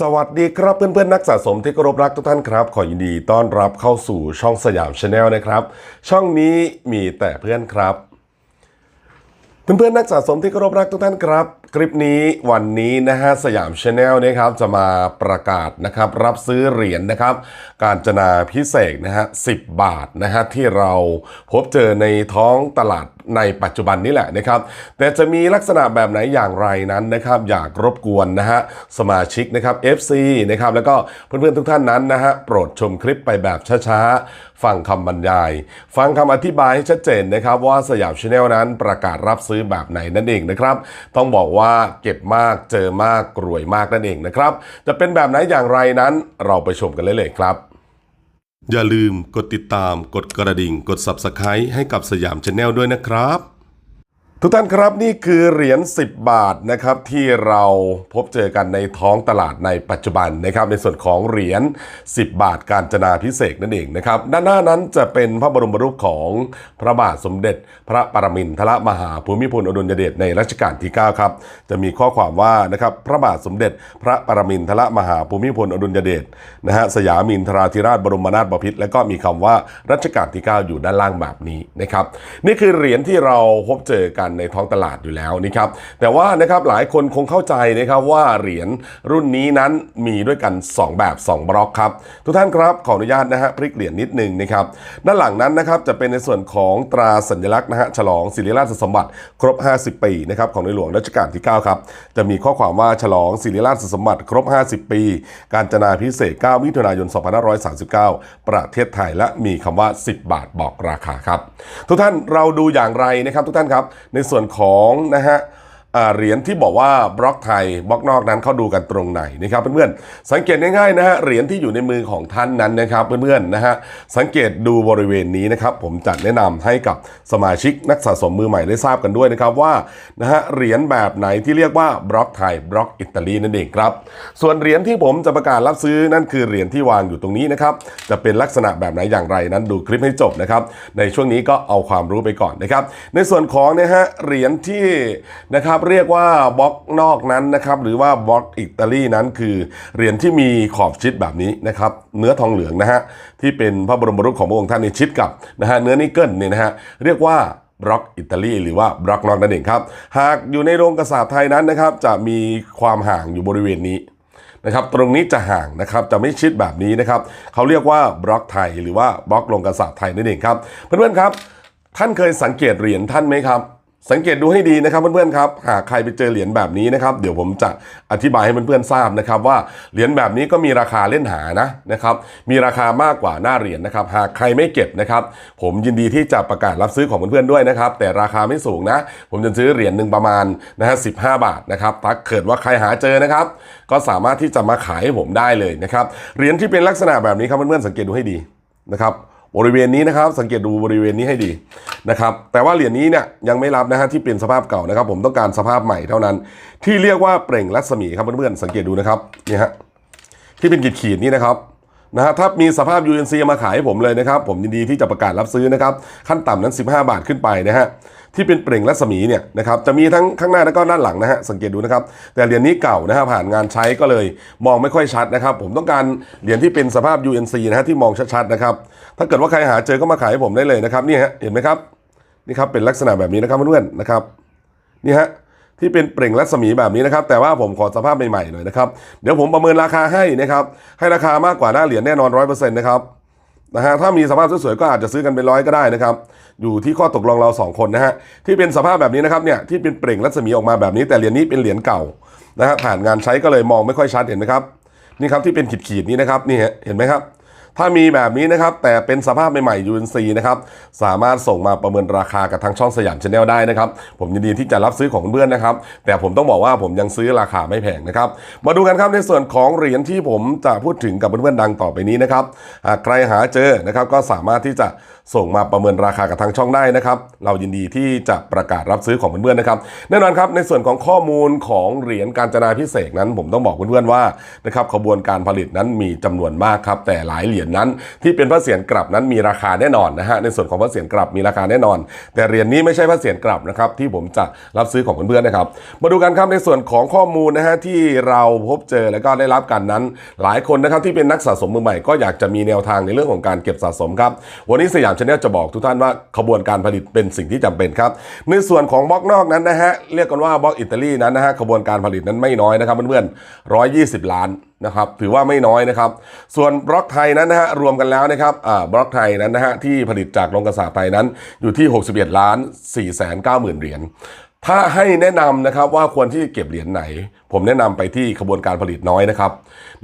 สวัสดีครับเพื่อนๆนักสะสมที่เคารพรักทุกท่านครับ ขอยินดีต้อนรับเข้าสู่ช่องสยามชาแนลนะครับ ช่องนี้มีแต่เพื่อนครับ เพื่อนๆนักสะสมที่เคารพรักทุกท่านครับ คลิปนี้วันนี้นะฮะสยามชาแนลนะครับจะมาประกาศนะครับรับซื้อเหรียญนะครับ การจนาพิเศษนะฮะ10บาทนะฮะที่เราพบเจอในท้องตลาด ในปัจจุบันนี้แหละนะครับ แต่จะมีลักษณะแบบไหนอย่างไรนั้นนะครับ อยากรบกวนนะฮะสมาชิกนะครับ FC นะครับแล้วก็เพื่อนๆทุกท่านนั้นนะฮะโปรดชมคลิปไปแบบช้าๆ ฟังคำบรรยาย ฟังคำอธิบายให้ชัดเจนนะครับ ว่าสยามชาแนลนั้นประกาศรับซื้อแบบไหนนั่นเองนะครับ ต้องบอกว่าเก็บมากเจอมากรวยมากนั่นเองนะครับ จะเป็นแบบไหนอย่างไรนั้นเราไปชมกันเลยเลยครับ อย่าลืมกดติดตามกดกระดิ่งกด Subscribe ให้กับสยามชาแนลด้วยนะครับ ทุกท่านครับนี่คือเหรียญ 10 บาทนะครับที่เราพบเจอกันในท้องตลาดในปัจจุบันนะครับในส่วนของเหรียญ 10 บาทการจนาพิเศษนั่นเองนะครับด้านหน้านั้นจะเป็นพระบรมรูปของพระบาทสมเด็จ พระปรมินทรมหาภูมิพลอดุลยเดชในรัชกาลที่ 9 ครับ จะมีข้อความว่านะครับพระบาทสมเด็จ พระปรมินทรมหาภูมิพลอดุลยเดชนะฮะสยามินทราธิราชบรมนาถบพิตรและก็มีคำว่ารัชกาลที่ 9 อยู่ด้านล่างแบบนี้นะครับนี่คือเหรียญที่เราพบเจอกันในท้องตลาดอยู่แล้วนะครับแต่ว่านะครับหลายคนคงเข้าใจนะครับว่าเหรียญรุ่นนี้นั้นมีด้วยกัน 2 แบบ 2 บล็อกครับ ทุกท่านครับขออนุญาตนะฮะพลิกเหรียญนิดนึงนะครับด้านหลังนั้นนะครับจะเป็นในส่วนของตราสัญลักษณ์นะฮะฉลองศิริราชสมบัติครบ 50 ปีนะครับของในหลวงรัชกาลที่ 9 ครับ จะมีข้อความว่าฉลองศิริราชสมบัติครบ 50 ปี การจนาพิเศษก9มิถุนายน 2539 ประเทศไทยและมีคำว่า 10 บาทบอกราคาครับ ทุกท่านเราดูอย่างไรนะครับทุกท่านครับในส่วนของนะฮะ เหรียญที่บอกว่าบล็อกไทยบล็อกนอกนั้นเขาดูกันตรงไหนนะครับเพื่อนๆสังเกตง่ายๆนะฮะเหรียญที่อยู่ในมือของท่านนั้นนะครับเพื่อนๆนะฮะสังเกตดูบริเวณนี้นะครับผมจัดแนะนำให้กับสมาชิกนักสะสมมือใหม่ได้ทราบกันด้วยนะครับว่านะฮะเหรียญแบบไหนที่เรียกว่าบล็อกไทยบล็อกอิตาลีนั่นเองครับส่วนเหรียญที่ผมจะประกาศรับซื้อนั่นคือเหรียญที่วางอยู่ตรงนี้นะครับจะเป็นลักษณะแบบไหนอย่างไรนั้นดูคลิปให้จบนะครับในช่วงนี้ก็เอาความรู้ไปก่อนนะครับในส่วนของนะฮะเหรียญที่นะครับเรียกว่าบล็อกนอกนั้นนะครับหรือว่าบล็อกอิตาลีนั้นคือเหรียญที่มีขอบชิดแบบนี้นะครับเนื้อทองเหลืองนะฮะที่เป็นพระบรมรูปของพระองค์ท่านในชิดกับนะฮะเนื้อนิกเกิลเนี่ยนะฮะเรียกว่าบล็อกอิตาลีหรือว่าบล็อกนอกนั่นเองครับหากอยู่ในโรงกระสาบไทยนั้นนะครับจะมีความห่างอยู่บริเวณนี้นะครับตรงนี้จะห่างนะครับจะไม่ชิดแบบนี้นะครับเขาเรียกว่าบล็อกไทยหรือว่าบล็อกลงกระสาบไทยนั่นเองครับเพื่อนๆครับ ท่านเคยสังเกตเหรียญท่านไหมครับ สังเกตดูให้ดีนะครับเพื่อนๆครับหากใครไปเจอเหรียญแบบนี้นะครับเดี๋ยวผมจะอธิบายให้เพื่อนๆทราบนะครับว่าเหรียญแบบนี้ก็มีราคาเล่นหานะนะครับมีราคามากกว่าหน้าเหรียญนะครับหากใครไม่เก็บนะครับผมยินดีที่จะประกาศรับซื้อของเพื่อนๆด้วยนะครับแต่ราคาไม่สูงนะ ผมจะซื้อเหรียญหนึ่งประมาณนะฮะสิบบาทนะครับถ้าเกิดว่าใครหาเจอนะครับก็สามารถที่จะมาขายให้ผมได้เลยนะครับเหรียญที่เป็นลักษณะแบบนี้ครับเพื่อนๆสังเกตดูให้ดีนะครับ บริเวณนี้นะครับ สังเกตดูบริเวณนี้ให้ดีนะครับ แต่ว่าเหรียญนี้เนี่ยยังไม่รับนะฮะที่เป็นสภาพเก่านะครับ ผมต้องการสภาพใหม่เท่านั้น ที่เรียกว่าเปล่งรัศมีครับเพื่อนๆสังเกตดูนะครับนี่ฮะที่เป็นขีดๆนี่นะครับ นะฮะถ้ามีสภาพ UNC มาขายให้ผมเลยนะครับ ผมยินดีที่จะประกาศรับซื้อนะครับ ขั้นต่ำนั้น 15 บาทขึ้นไปนะฮะที่เป็นเปล่งรัศมีเนี่ยนะครับจะมีทั้งข้างหน้าแล้วก็ด้านหลังนะฮะสังเกตดูนะครับ แต่เหรียญนี้เก่านะฮะผ่านงานใช้ก็เลยมองไม่ค่อยชัดนะครับ ผมต้องการเหรียญที่เป็นสภาพ UNC นะฮะที่มองชัดๆนะครับถ้าเกิดว่าใครหาเจอก็มาขายให้ผมได้เลยนะครับนี่ฮะเห็นไหมครับนี่ครับเป็นลักษณะแบบนี้นะครับเพื่อนๆนะครับนี่ฮะ ที่เป็นเปล่งรัศมีแบบนี้นะครับ แต่ว่าผมขอสภาพใหม่ๆหน่อยนะครับ เดี๋ยวผมประเมินราคาให้นะครับ ให้ราคามากกว่าหน้าเหรียญแน่นอนร้อยเปอร์เซ็นต์นะครับนะฮะถ้ามีสภาพสวยๆก็อาจจะซื้อกันเป็นร้อยก็ได้นะครับ อยู่ที่ข้อตกลงเราสองคนนะฮะที่เป็นสภาพแบบนี้นะครับเนี่ยที่เป็นเปล่งรัศมีออกมาแบบนี้แต่เหรียญนี้เป็นเหรียญเก่านะฮะผ่านงานใช้ก็เลยมองไม่ค่อยชัดเห็นไหมครับนี่ครับที่เป็นขีดๆนี้นะครับนี่เห็นไหมครับ ถ้ามีแบบนี้นะครับ แต่เป็นสภาพใหม่ๆ UNC นะครับ สามารถส่งมาประเมินราคากับทางช่องสยามชาแนลได้นะครับ ผมยินดีที่จะรับซื้อของเพื่อนนะครับ แต่ผมต้องบอกว่าผมยังซื้อราคาไม่แพงนะครับ มาดูกันครับในส่วนของเหรียญที่ผมจะพูดถึงกับเพื่อนๆดังต่อไปนี้นะครับหากใครหาเจอนะครับก็สามารถที่จะส่งมาประเมินราคากับทางช่องได้นะครับ เรายินดีที่จะประกาศรับซื้อของเพื่อนๆนะครับ แน่นอนครับในส่วนของข้อมูลของเหรียญการจนาพิเศษนั้น ผมต้องบอกเพื่อนๆว่านะครับขบวนการผลิตนั้นมีจำนวนมากครับแต่หลายเหรียญยญนั้น ที่เป็นพระเศียรกลับนั้นมีราคาแน่นอนนะฮะในส่วนของพระเศียรกลับมีราคาแน่นอน แต่เหรียญนี้ไม่ใช่พระเศียรกลับนะครับที่ผมจะรับซื้อของเพื่อนๆนะครับ มาดูกันครับในส่วนของข้อมูลนะฮะที่เราพบเจอแล้วก็ได้รับกันนั้น หลายคนนะครับที่เป็นนักสะสมมือใหม่ก็อยากจะมีแนวทางในเรื่องของการเก็บสะสมครับวันนี้สยามชาแนลจะบอกทุกท่านว่าขบวนการผลิตเป็นสิ่งที่จำเป็นครับในส่วนของบล็อกนอกนั้นนะฮะเรียกกันว่าบล็อกอิตาลีนั้นนะฮะขบวนการผลิตนั้นไม่น้อยนะครับเพื่อนๆ120 ล้าน นะครับถือว่าไม่น้อยนะครับ ส่วนบล็อกไทยนั้นนะฮะรวมกันแล้วนะครับอ่าบล็อกไทยนั้นนะฮะที่ผลิตจากโรงกระสาไทยนั้นอยู่ที่ 61ล้าน4 9 0 0 0 0เหรียญ ถ้าให้แนะนำนะครับว่าควรที่จะเก็บเหรียญไหน ผมแนะนำไปที่ขบวนการผลิตน้อยนะครับ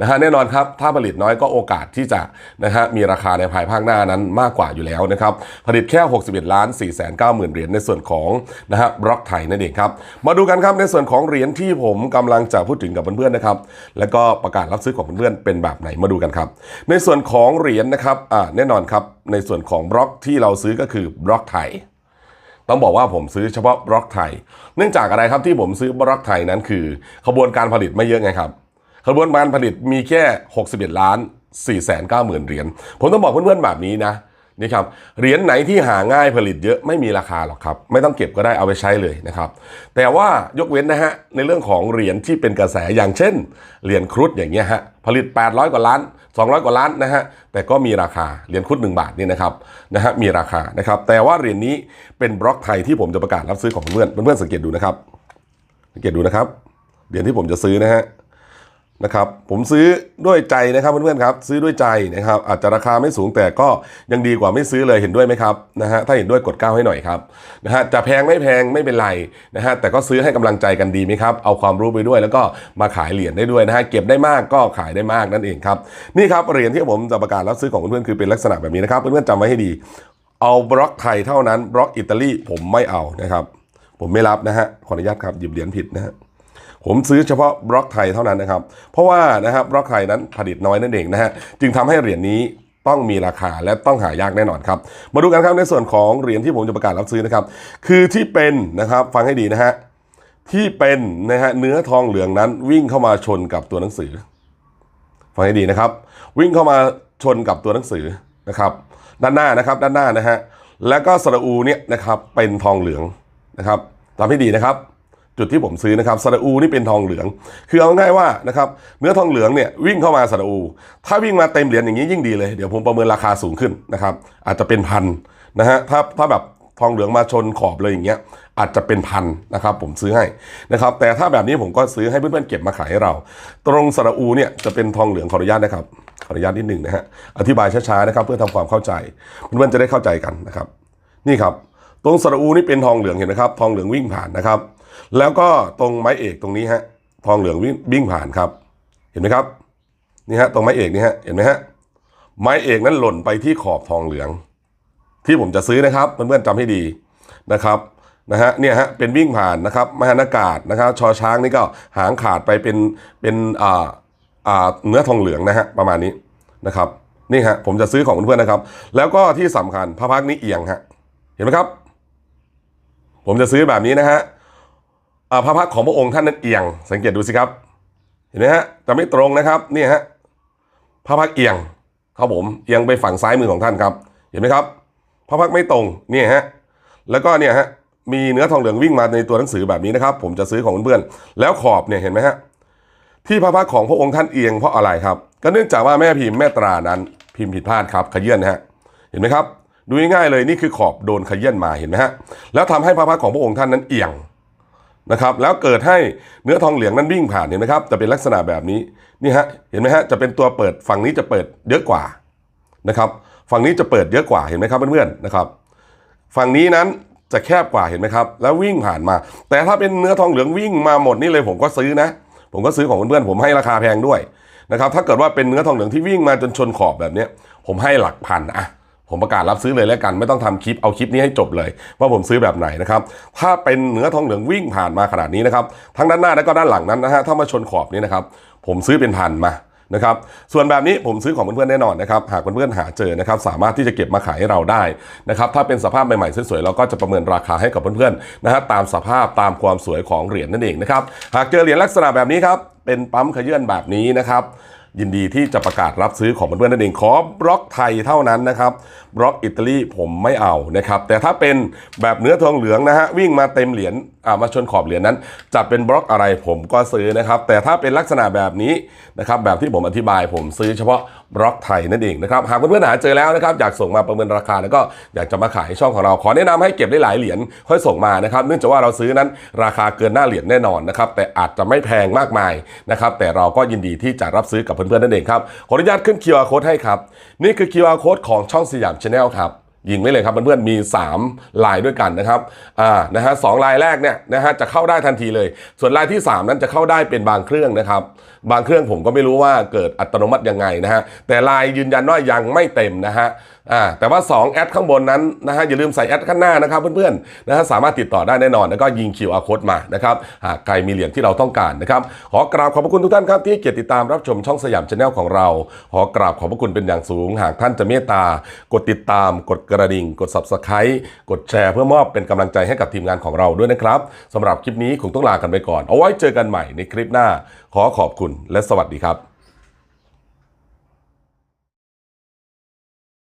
นะฮะแน่นอนครับถ้าผลิตน้อยก็โอกาสที่จะนะฮะมีราคาในภายภาคหน้านั้นมากกว่าอยู่แล้วนะครับผลิตแค่ 61ล้าน4 9 0 0 0 0เหรียญในส่วนของนะฮะบล็อกไทยนั่นเองครับมาดูกันครับในส่วนของเหรียญที่ผมกำลังจะพูดถึงกับเพื่อนๆนะครับแล้วก็ประกาศรับซื้อของเพื่อนๆเป็นแบบไหนมาดูกันครับ ในส่วนของเหรียญนะครับอ่าแน่นอนครับในส่วนของบล็อกที่เราซื้อก็คือบล็อกไทย ต้องบอกว่าผมซื้อเฉพาะบล็อกไทย เนื่องจากอะไรครับที่ผมซื้อบล็อกไทยนั้นคือขบวนการผลิตไม่เยอะไงครับขบวนการผลิตมีแค่ 61 ล้าน 4 9 0 0 0 0เหรียญผมต้องบอกเพื่อนๆแบบนี้นะนี่ครับเหรียญไหนที่หาง่ายผลิตเยอะไม่มีราคาหรอกครับ ไม่ต้องเก็บก็ได้เอาไปใช้เลยนะครับ แต่ว่ายกเว้นนะฮะในเรื่องของเหรียญที่เป็นกระแสอย่างเช่นเหรียญครุฑอย่างเงี้ยฮะผลิต 800 กว่าล้าน 200 กว่าล้านนะฮะแต่ก็มีราคาเหรียญคุด1บาทนี่นะครับนะฮะมีราคานะครับแต่ว่าเหรียญนี้เป็นบล็อกไทยที่ผมจะประกาศรับซื้อของเพื่อนเพื่อนสังเกตดูนะครับสังเกตดูนะครับเหรียญที่ผมจะซื้อนะฮะ นะครับผมซื้อด้วยใจนะครับเพื่อนๆครับซื้อด้วยใจนะครับอาจจะราคาไม่สูงแต่ก็ยังดีกว่าไม่ซื้อเลยเห็นด้วยไหมครับนะฮะถ้าเห็นด้วยกดก้าวให้หน่อยครับนะฮะจะแพงไม่แพงไม่เป็นไรนะฮะแต่ก็ซื้อให้กำลังใจกันดีไหมครับเอาความรู้ไปด้วย แล้วก็มาขายเหรียญได้ด้วยนะฮะเก็บได้มากก็ขายได้มากนั่นเองครับนี่ครับเหรียญที่ผมจะประกาศรับซื้อของเพื่อนๆคือเป็นลักษณะแบบนี้นะครับเพื่อนๆจำไว้ให้ดีเอาบล็อกไทยเท่านั้นบล็อกอิตาลีผมไม่เอานะครับผมไม่รับนะฮะขออนุญาตครับหยิบเหรียญผิดนะฮะ ผมซื้อเฉพาะบล็อกไทยเท่านั้นนะครับ เพราะว่านะครับบล็อกไทยนั้นผลิตน้อยนั่นเองนะฮะจึงทำให้เหรียญนี้ต้องมีราคาและต้องหายากแน่นอนครับ มาดูกันครับในส่วนของเหรียญที่ผมจะประกาศรับซื้อนะครับ คือที่เป็นนะครับฟังให้ดีนะฮะที่เป็นนะฮะเนื้อทองเหลืองนั้นวิ่งเข้ามาชนกับตัวหนังสือ ฟังให้ดีนะครับ วิ่งเข้ามาชนกับตัวหนังสือนะครับ ด้านหน้านะครับ ด้านหน้านะฮะแล้วก็สระอูเนี่ยนะครับเป็นทองเหลืองนะครับตามให้ดีนะครับ จุดที่ผมซื้อนะครับสระอูนี่เป็นทองเหลือง คือเอาง่ายว่านะครับเนื้อทองเหลืองเนี่ยวิ่งเข้ามาสระอูถ้าวิ่งมาเต็มเหรียญอย่างนี้ยิ่งดีเลย เดี๋ยวผมประเมินราคาสูงขึ้นนะครับอาจจะเป็นพันนะฮะถ้าถ้าแบบทองเหลืองมาชนขอบเลยอย่างเงี้ยอาจจะเป็นพันนะครับผมซื้อให้นะครับแต่ถ้าแบบนี้ผมก็ซื้อให้เพื่อนๆเก็บมาขายให้เรา ตรงสระอูเนี่ยจะเป็นทองเหลืองขออนุญาตนะครับขออนุญาตนิดหนึ่งนะฮะอธิบายช้าๆนะครับเพื่อทำความเข้าใจเพื่อนๆจะได้เข้าใจกันนะครับ นี่ครับ ตรงสระอูนี่เป็นทองเหลืองเห็นไหมครับ ทองเหลืองวิ่งผ่านนะครับ แล้วก็ตรงไม้เอกตรงนี้ฮะทองเหลืองวิ่งผ่านครับ เห็นไหมครับนี่ฮะตรงไม้เอกนี่ฮะเห็นไหมฮะไม้เอกนั้นหล่นไปที่ขอบทองเหลือง ที่ผมจะซื้อนะครับเพื่อนๆจำให้ดีนะครับนะฮะเนี่ยฮะเป็นวิ่งผ่านนะครับมหานากาศนะครับชอช้างนี่ก็หางขาดไปเป็นเป็นอ่าอ่าเนื้อทองเหลืองนะฮะประมาณนี้นะครับนี่ฮะผมจะซื้อของเพื่อนๆนะครับ แล้วก็ที่สำคัญพระพักนี้เอียงฮะเห็นไหมครับ ผมจะซื้อแบบนี้นะฮะ พระพักของพระองค์ท่านนั้นเอียง สังเกตดูสิครับ เห็นไหมฮะจะไม่ตรงนะครับนี่ฮะพระพักเอียงครับผมเอียงไปฝั่งซ้ายมือของท่านครับ เห็นไหมครับ พระพักไม่ตรงนี่ฮะแล้วก็เนี่ยฮะมีเนื้อทองเหลืองวิ่งมาในตัวหนังสือแบบนี้นะครับ ผมจะซื้อของเพื่อนๆแล้วขอบเนี่ยเห็นไหมฮะที่พระพักของพระองค์ท่านเอียงเพราะอะไรครับ ก็เนื่องจากว่าแม่พิมพ์แม่ตรานั้นพิมพ์ผิดพลาดครับขยื่นนะฮะเห็นไหมครับ ดูง่ายๆเลยนี่คือขอบโดนขยื่นมาเห็นไหมฮะแล้วทำให้พระพักของพระองค์ท่านนั้นเอียง นะครับแล้วเกิดให้เนื้อทองเหลืองนั้นวิ่งผ่านเห็นไหมครับจะเป็นลักษณะแบบนี้นี่ฮะเห็นไหมฮะจะเป็นตัวเปิดฝั่งนี้จะเปิดเยอะกว่านะครับฝั่งนี้จะเปิดเยอะกว่าเห็นไหมครับเพื่อนๆนะครับฝั่งนี้นั้นจะแคบกว่าเห็นไหมครับ แล้ววิ่งผ่านมา แต่ถ้าเป็นเนื้อทองเหลืองวิ่งมาหมดนี่เลยผมก็ซื้อนะ ผมก็ซื้อของเพื่อนๆผมให้ราคาแพงด้วยนะครับถ้าเกิดว่าเป็นเนื้อทองเหลืองที่วิ่งมาจนชนขอบแบบนี้ผมให้หลักพันอะ ผมประกาศรับซื้อเลยแล้วกัน ไม่ต้องทำคลิปเอาคลิปนี้ให้จบเลย ว่าผมซื้อแบบไหนนะครับถ้าเป็นเนื้อทองเหลืองวิ่งผ่านมาขนาดนี้นะครับทั้งด้านหน้าและก็ด้านหลังนั้นนะฮะถ้ามาชนขอบนี้นะครับผมซื้อเป็นพันมานะครับส่วนแบบนี้ผมซื้อของเพื่อนๆแน่นอนนะครับหากเพื่อนๆหาเจอนะครับสามารถที่จะเก็บมาขายให้เราได้นะครับถ้าเป็นสภาพใหม่ๆสวยๆเราก็จะประเมินราคาให้กับเพื่อนๆนะฮะตามสภาพตามความสวยของเหรียญนั่นเองนะครับหากเจอเหรียญลักษณะแบบนี้ครับเป็นปั๊มขยื่นแบบนี้นะครับ ยินดีที่จะประกาศรับซื้อของเพื่อนๆนั่นเองขอบล็อกไทยเท่านั้นนะครับบล็อกอิตาลีผมไม่เอานะครับแต่ถ้าเป็นแบบเนื้อทองเหลืองนะฮะวิ่งมาเต็มเหรียญอ่ามาชนขอบเหรียญนั้น จะเป็นบล็อกอะไรผมก็ซื้อนะครับแต่ถ้าเป็นลักษณะแบบนี้นะครับแบบที่ผมอธิบายผมซื้อเฉพาะ บล็อกไทยนั่นเองนะครับหากเพื่อนๆหาเจอแล้วนะครับอยากส่งมาประเมินราคาแล้วก็อยากจะมาขายช่องของเรา ขอแนะนำให้เก็บได้หลายเหรียญค่อยส่งมานะครับ เนื่องจากว่าเราซื้อนั้นราคาเกินหน้าเหรียญแน่นอนนะครับแต่อาจจะไม่แพงมากมายนะครับแต่เราก็ยินดีที่จะรับซื้อกับเพื่อนๆนั่นเองครับขออนุญาตขึ้น QR code ให้ครับนี่คือ QR code ของช่องสยามชาแนลครับ ยิงได้เลยครับเพื่อนๆมี 3 ลายด้วยกันนะครับอ่านะฮะสองลายแรกเนี่ยนะฮะจะเข้าได้ทันทีเลย ส่วนลายที่ 3 นั้นจะเข้าได้เป็นบางเครื่องนะครับ บางเครื่องผมก็ไม่รู้ว่าเกิดอัตโนมัติยังไงนะฮะแต่ลายยืนยันว่ายังไม่เต็มนะฮะ อ่าแต่ว่า 2 แอดข้างบนนั้นนะฮะอย่าลืมใส่แอดข้างหน้านะครับเพื่อนๆนะฮะสามารถติดต่อได้แน่นอน แล้วก็ยิง QR code มานะครับหากใครมีเหรียญที่เราต้องการนะครับขอกราบขอบพระคุณทุกท่านครับที่เกียรติติดตามรับชมช่องสยามชาแนลของเรา ขอกราบขอบพระคุณเป็นอย่างสูง หากท่านจะเมตตากดติดตาม กดกระดิ่ง กด subscribe กดแชร์เพื่อมอบเป็นกำลังใจให้กับทีมงานของเราด้วยนะครับสำหรับคลิปนี้คงต้องลากันไปก่อน เอาไว้เจอกันใหม่ในคลิปหน้า ขอขอบคุณและสวัสดีครับ